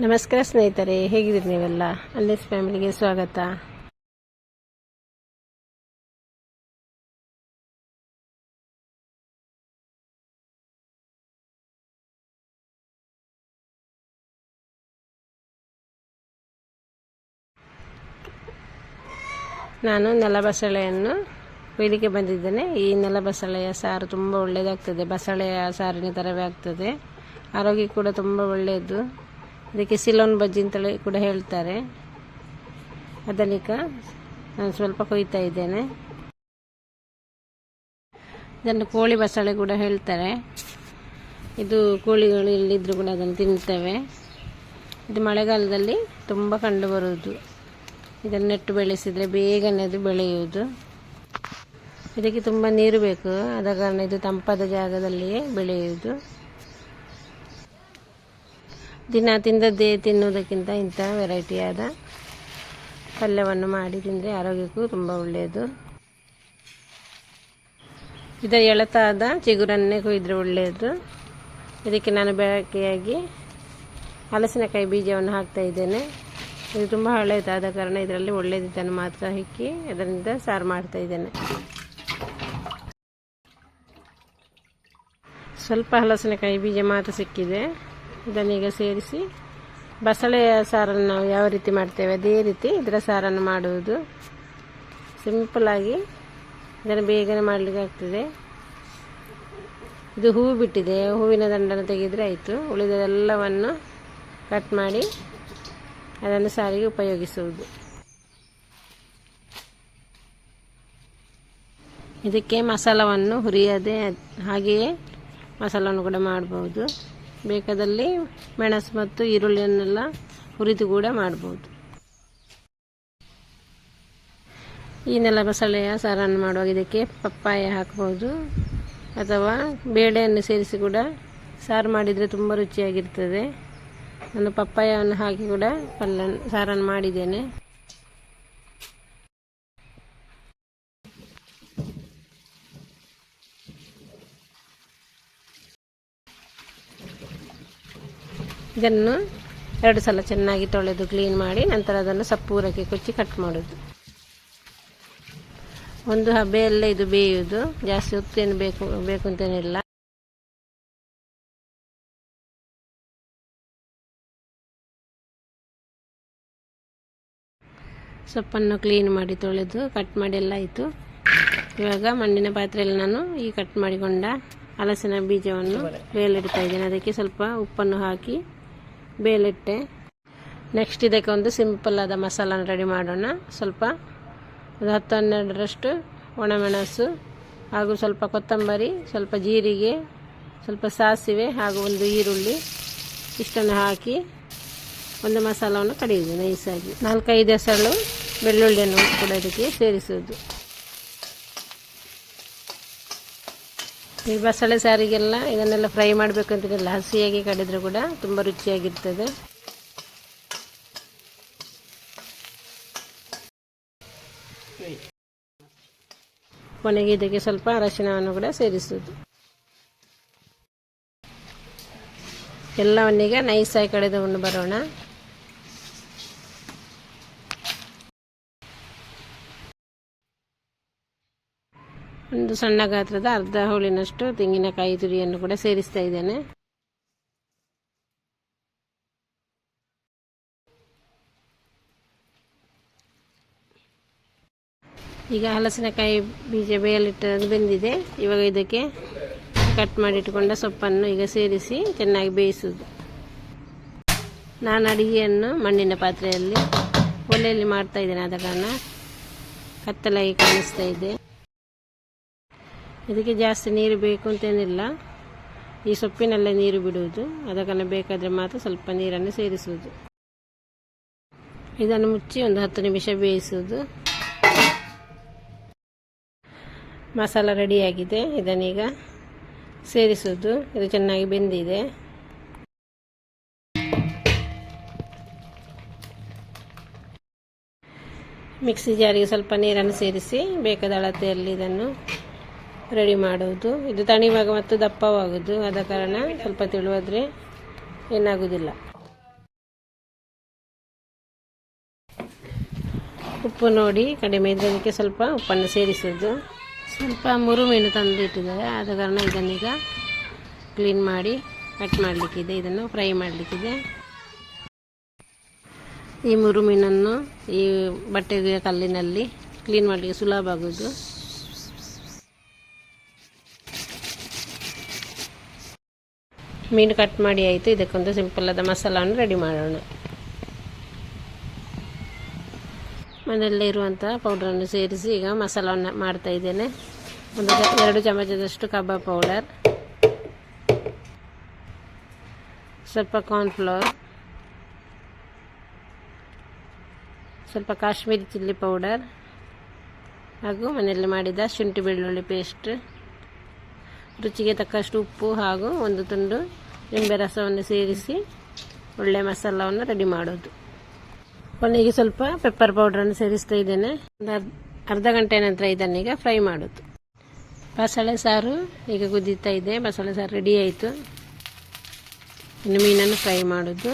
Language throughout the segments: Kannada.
ನಮಸ್ಕಾರ ಸ್ನೇಹಿತರೆ, ಹೇಗಿದ್ದೀರಿ ನೀವೆಲ್ಲ? ಅಲ್ಲಿಸ್ ಫ್ಯಾಮಿಲಿಗೆ ಸ್ವಾಗತ. ನಾನು ನೆಲಬಸಳೆಯನ್ನು ಕೊಯ್ಲಿಕ್ಕೆ ಬಂದಿದ್ದೇನೆ. ಈ ನೆಲಬಸಳೆಯ ಸಾರು ತುಂಬ ಒಳ್ಳೆಯದಾಗ್ತದೆ ಬಸಳೆಯ ಸಾರಿನ ಥರವೇ ಆಗ್ತದೆ. ಆರೋಗ್ಯ ಕೂಡ ತುಂಬ ಒಳ್ಳೆಯದು. ಇದಕ್ಕೆ ಸಿಲೋನ್ ಬಜ್ಜಿ ಅಂತೇಳಿ ಕೂಡ ಹೇಳ್ತಾರೆ. ಅದನ್ನೀಗ ನಾನು ಸ್ವಲ್ಪ ಕೊಯ್ತಾ ಇದ್ದೇನೆ. ಇದನ್ನು ಕೋಳಿ ಬಸಳೆ ಕೂಡ ಹೇಳ್ತಾರೆ. ಇದು ಕೋಳಿಗಳು ಎಲ್ಲಿದ್ದರೂ ಕೂಡ ಅದನ್ನು ತಿಂತವೆ. ಇದು ಮಳೆಗಾಲದಲ್ಲಿ ತುಂಬ ಕಂಡು ಬರುವುದು. ಇದನ್ನು ನೆಟ್ಟು ಬೆಳೆಸಿದರೆ ಬೇಗನೆ ಅದು ಬೆಳೆಯುವುದು. ಇದಕ್ಕೆ ತುಂಬ ನೀರು ಬೇಕು. ಆದ ಕಾರಣ ಇದು ತಂಪಾದ ಜಾಗದಲ್ಲಿಯೇ ಬೆಳೆಯುವುದು. ದಿನ ತಿಂದದ್ದೇ ತಿನ್ನುವುದಕ್ಕಿಂತ ಇಂಥ ವೆರೈಟಿಯಾದ ಪಲ್ಯವನ್ನು ಮಾಡಿ ತಿಂದರೆ ಆರೋಗ್ಯಕ್ಕೂ ತುಂಬ ಒಳ್ಳೆಯದು. ಇದರ ಎಳತಾದ ಚಿಗುರನ್ನೇ ಕುಯ್ದರೆ ಒಳ್ಳೆಯದು. ಇದಕ್ಕೆ ನಾನು ಬೆಳಕೆಯಾಗಿ ಹಲಸಿನಕಾಯಿ ಬೀಜವನ್ನು ಹಾಕ್ತಾ ಇದ್ದೇನೆ. ಇದು ತುಂಬ ಹಳೆಯದಾದ ಕಾರಣ ಇದರಲ್ಲಿ ಒಳ್ಳೆಯದಿದ್ದನ್ನು ಮಾತ್ರ ಹಾಕಿ ಅದರಿಂದ ಸಾರು ಮಾಡ್ತಾ ಇದ್ದೇನೆ. ಸ್ವಲ್ಪ ಹಲಸಿನಕಾಯಿ ಬೀಜ ಮಾತ್ರ ಸಿಕ್ಕಿದೆ. ಇದನ್ನೀಗ ಸೇರಿಸಿ, ಬಸಳೆಯ ಸಾರನ್ನು ನಾವು ಯಾವ ರೀತಿ ಮಾಡ್ತೇವೆ? ಅದೇ ರೀತಿ ಇದರ ಸಾರನ್ನು ಮಾಡುವುದು. ಸಿಂಪಲಾಗಿ ಇದನ್ನು ಬೇಗನೆ ಮಾಡಲಿಕ್ಕೆ ಆಗ್ತದೆ. ಇದು ಹೂವು ಬಿಟ್ಟಿದೆ. ಹೂವಿನ ದಂಡನ ತೆಗೆದರೆ ಆಯಿತು. ಉಳಿದೆಲ್ಲವನ್ನು ಕಟ್ ಮಾಡಿ ಅದನ್ನು ಸಾರಿಗೆ ಉಪಯೋಗಿಸುವುದು. ಇದಕ್ಕೆ ಮಸಾಲವನ್ನು ಹುರಿಯದೆ, ಹಾಗೆಯೇ ಮಸಾಲವನ್ನು ಕೂಡ ಮಾಡ್ಬೋದು. ಬೇಕಾದಲ್ಲಿ ಮೆಣಸು ಮತ್ತು ಈರುಳ್ಳಿಯನ್ನೆಲ್ಲ ಹುರಿದು ಕೂಡ ಮಾಡ್ಬೋದು. ಈ ನೆಲ ಬಸಳೆಯ ಸಾರನ್ನು ಮಾಡುವಾಗ ಇದಕ್ಕೆ ಪಪ್ಪಾಯ ಹಾಕ್ಬೋದು. ಅಥವಾ ಬೇಳೆಯನ್ನು ಸೇರಿಸಿ ಕೂಡ ಸಾರು ಮಾಡಿದರೆ ತುಂಬ ರುಚಿಯಾಗಿರ್ತದೆ. ನಾನು ಪಪ್ಪಾಯವನ್ನು ಹಾಕಿ ಕೂಡ ಪಲ್ಯ ಸಾರನ್ನು ಮಾಡಿದ್ದೇನೆ. ಇದನ್ನು ಎರಡು ಸಲ ಚೆನ್ನಾಗಿ ತೊಳೆದು ಕ್ಲೀನ್ ಮಾಡಿ ನಂತರ ಅದನ್ನು ಸಪ್ಪೂರಕ್ಕೆ ಕೊಚ್ಚಿ ಕಟ್ ಮಾಡೋದು. ಒಂದು ಹಬೆಯಲ್ಲೇ ಇದು ಬೇಯುವುದು ಜಾಸ್ತಿ ಹೊತ್ತೇನು ಬೇಕು ಬೇಕು ಅಂತೇನಿಲ್ಲ. ಸೊಪ್ಪನ್ನು ಕ್ಲೀನ್ ಮಾಡಿ ತೊಳೆದು ಕಟ್ ಮಾಡಿ ಎಲ್ಲ ಆಯಿತು. ಇವಾಗ ಮಣ್ಣಿನ ಪಾತ್ರೆಯಲ್ಲಿ ನಾನು ಈ ಕಟ್ ಮಾಡಿಕೊಂಡ ಹಲಸಿನ ಬೀಜವನ್ನು ಬೇಲಿಡ್ತಾ ಇದ್ದೇನೆ. ಅದಕ್ಕೆ ಸ್ವಲ್ಪ ಉಪ್ಪನ್ನು ಹಾಕಿ ಬೇಲಿಟ್ಟೆ. ನೆಕ್ಸ್ಟ್ ಇದಕ್ಕೆ ಒಂದು ಸಿಂಪಲ್ ಆದ ಮಸಾಲನ ರೆಡಿ ಮಾಡೋಣ. ಸ್ವಲ್ಪ ಒಂದು ಹತ್ತು ಹನ್ನೆರಡರಷ್ಟು ಒಣಮೆಣಸು ಹಾಗೂ ಸ್ವಲ್ಪ ಕೊತ್ತಂಬರಿ, ಸ್ವಲ್ಪ ಜೀರಿಗೆ, ಸ್ವಲ್ಪ ಸಾಸಿವೆ ಹಾಗೂ ಒಂದು ಈರುಳ್ಳಿ ಇಷ್ಟನ್ನು ಹಾಕಿ ಒಂದು ಮಸಾಲವನ್ನು ಕಡಿಯುವುದು ನೈಸಾಗಿ. ನಾಲ್ಕೈದು ಹೆಸರು ಬೆಳ್ಳುಳ್ಳಿಯನ್ನು ಕೂಡ ಇದಕ್ಕೆ ಸೇರಿಸುವುದು. ಈ ಬಸಳೆ ಸಾರಿಗೆಲ್ಲ ಇದನ್ನೆಲ್ಲ ಫ್ರೈ ಮಾಡಬೇಕು ಅಂತಿರಲಿಲ್ಲ ಹಸಿಯಾಗಿ ಕಡಿದ್ರೆ ಕೂಡ ತುಂಬ ರುಚಿಯಾಗಿರ್ತದೆ. ಕೊನೆಗೆ ಇದಕ್ಕೆ ಸ್ವಲ್ಪ ಅರಶಿನವನ್ನು ಕೂಡ ಸೇರಿಸುವುದು. ಎಲ್ಲವನ್ನೀಗ ನೈಸಾಗಿ ಕಡೆದುಕೊಂಡು ಬರೋಣ. ಒಂದು ಸಣ್ಣ ಗಾತ್ರದ ಅರ್ಧ ಹೋಳಿನಷ್ಟು ತೆಂಗಿನಕಾಯಿ ತುರಿಯನ್ನು ಕೂಡ ಸೇರಿಸ್ತಾ ಇದ್ದೇನೆ. ಈಗ ಹಲಸಿನಕಾಯಿ ಬೀಜ ಬೇಯಲಿಟ್ಟ ಬೆಂದಿದೆ. ಇವಾಗ ಇದಕ್ಕೆ ಕಟ್ ಮಾಡಿಟ್ಟುಕೊಂಡ ಸೊಪ್ಪನ್ನು ಈಗ ಸೇರಿಸಿ ಚೆನ್ನಾಗಿ ಬೇಯಿಸುವುದು. ನಾನು ಅಡಿಗೆಯನ್ನು ಮಣ್ಣಿನ ಪಾತ್ರೆಯಲ್ಲಿ ಒಲೆಯಲ್ಲಿ ಮಾಡ್ತಾ ಇದ್ದೇನೆ. ಆದ ಕಾರಣ ಕತ್ತಲಾಗಿ ಕಾಣಿಸ್ತಾ ಇದೆ. ಇದಕ್ಕೆ ಜಾಸ್ತಿ ನೀರು ಬೇಕು ಅಂತೇನಿಲ್ಲ. ಈ ಸೊಪ್ಪಿನಲ್ಲೇ ನೀರು ಬಿಡುವುದು. ಅದಕ್ಕನ್ನು ಬೇಕಾದರೆ ಮಾತ್ರ ಸ್ವಲ್ಪ ನೀರನ್ನು ಸೇರಿಸುವುದು. ಇದನ್ನು ಮುಚ್ಚಿ ಒಂದು ಹತ್ತು ನಿಮಿಷ ಬೇಯಿಸುವುದು. ಮಸಾಲ ರೆಡಿಯಾಗಿದೆ ಇದನ್ನೀಗ ಸೇರಿಸುವುದು. ಇದು ಚೆನ್ನಾಗಿ ಬೆಂದಿದೆ. ಮಿಕ್ಸಿ ಜಾರಿಗೆ ಸ್ವಲ್ಪ ನೀರನ್ನು ಸೇರಿಸಿ, ಬೇಕಾದ ಅಳತೆಯಲ್ಲಿ ಇದನ್ನು ರೆಡಿ ಮಾಡೋದು. ಇದು ತಣಿವಾಗ ಮತ್ತು ದಪ್ಪವಾಗೋದು. ಆದ ಕಾರಣ ಸ್ವಲ್ಪ ತಿಳುವಾದರೆ ಏನಾಗೋದಿಲ್ಲ. ಉಪ್ಪು ನೋಡಿ, ಕಡಿಮೆ ಇದಕ್ಕೆ ಸ್ವಲ್ಪ ಉಪ್ಪನ್ನು ಸೇರಿಸೋದು. ಸ್ವಲ್ಪ ಮುರುಮೀನು ತಂದು ಇಟ್ಟಿದ್ದಾರೆ ಆದ ಕಾರಣ ಇದನ್ನೀಗ ಕ್ಲೀನ್ ಮಾಡಿ, ಕಟ್ ಮಾಡಲಿಕ್ಕಿದೆ. ಇದನ್ನು ಫ್ರೈ ಮಾಡಲಿಕ್ಕಿದೆ. ಈ ಮುರು ಮೀನನ್ನು ಈ ಬಟ್ಟೆಗೆ ಕಲ್ಲಿನಲ್ಲಿ ಕ್ಲೀನ್ ಮಾಡಲಿಕ್ಕೆ ಸುಲಭ ಆಗೋದು. ಮೀನು ಕಟ್ ಮಾಡಿ ಆಯಿತು. ಇದಕ್ಕೊಂದು ಸಿಂಪಲ್ ಆದ ಮಸಾಲವನ್ನು ರೆಡಿ ಮಾಡೋಣ. ಮನೆಯಲ್ಲೇ ಇರುವಂಥ ಪೌಡ್ರನ್ನು ಸೇರಿಸಿ ಈಗ ಮಸಾಲವನ್ನು ಮಾಡ್ತಾ ಇದ್ದೇನೆ. ಒಂದು ಎರಡು ಚಮಚದಷ್ಟು ಕಬಾಬ್ ಪೌಡರ್ ಸ್ವಲ್ಪ ಕಾರ್ನ್ಫ್ಲವರ್ ಸ್ವಲ್ಪ ಕಾಶ್ಮೀರಿ ಚಿಲ್ಲಿ ಪೌಡರ್ ಹಾಗೂ ಮನೆಯಲ್ಲಿ ಮಾಡಿದ ಶುಂಠಿ ಬೆಳ್ಳುಳ್ಳಿ ಪೇಸ್ಟ್ ರುಚಿಗೆ ತಕ್ಕಷ್ಟು ಉಪ್ಪು ಹಾಗೂ ಒಂದು ತುಂಡು ನಿಂಬೆ ರಸವನ್ನು ಸೇರಿಸಿ ಒಳ್ಳೆ ಮಸಾಲವನ್ನು ರೆಡಿ ಮಾಡೋದು. ಕೊನೆಗೆ ಸ್ವಲ್ಪ ಪೆಪ್ಪರ್ ಪೌಡ್ರನ್ನು ಸೇರಿಸ್ತಾ ಇದ್ದೇನೆ. ಒಂದು ಅರ್ಧ ಗಂಟೆ ನಂತರ ಇದನ್ನೀಗ ಫ್ರೈ ಮಾಡೋದು. ಬಸಳೆ ಸಾರು ಈಗ ಕುದೀತಾ ಇದೆ. ಬಸಳೆ ಸಾರು ರೆಡಿ ಆಯಿತು. ಇನ್ನು ಮೀನನ್ನು ಫ್ರೈ ಮಾಡೋದು.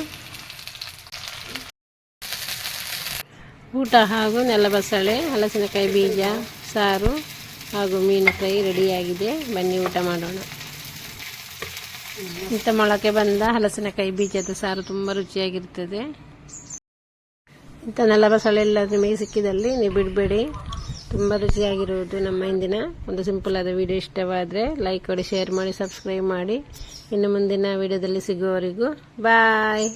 ಊಟ ಹಾಗೂ ನೆಲಬಸಳೆ ಹಲಸಿನಕಾಯಿ ಬೀಜ, ಸಾರು ಹಾಗೂ ಮೀನು ಫ್ರೈ ರೆಡಿಯಾಗಿದೆ ಬನ್ನಿ ಊಟ ಮಾಡೋಣ. ಇಂಥ ಮೊಳಕೆ ಬಂದ ಹಲಸಿನಕಾಯಿ ಬೀಜದ ಸಾರು ತುಂಬ ರುಚಿಯಾಗಿರ್ತದೆ. ಇಂಥ ನೆಲಬಸಳೆ ಎಲ್ಲ ನಿಮಗೆ ಸಿಕ್ಕಿದಲ್ಲಿ ನೀವು ಬಿಡಬೇಡಿ. ತುಂಬ ರುಚಿಯಾಗಿರುವುದು ನಮ್ಮ ಇಂದಿನ ಒಂದು ಸಿಂಪಲ್ ಆದ ವಿಡಿಯೋ. ಇಷ್ಟವಾದರೆ ಲೈಕ್ ಮಾಡಿ, ಶೇರ್ ಮಾಡಿ, ಸಬ್ಸ್ಕ್ರೈಬ್ ಮಾಡಿ. ಇನ್ನು ಮುಂದಿನ ವಿಡಿಯೋದಲ್ಲಿ ಸಿಗುವವರೆಗೂ ಬಾಯ್.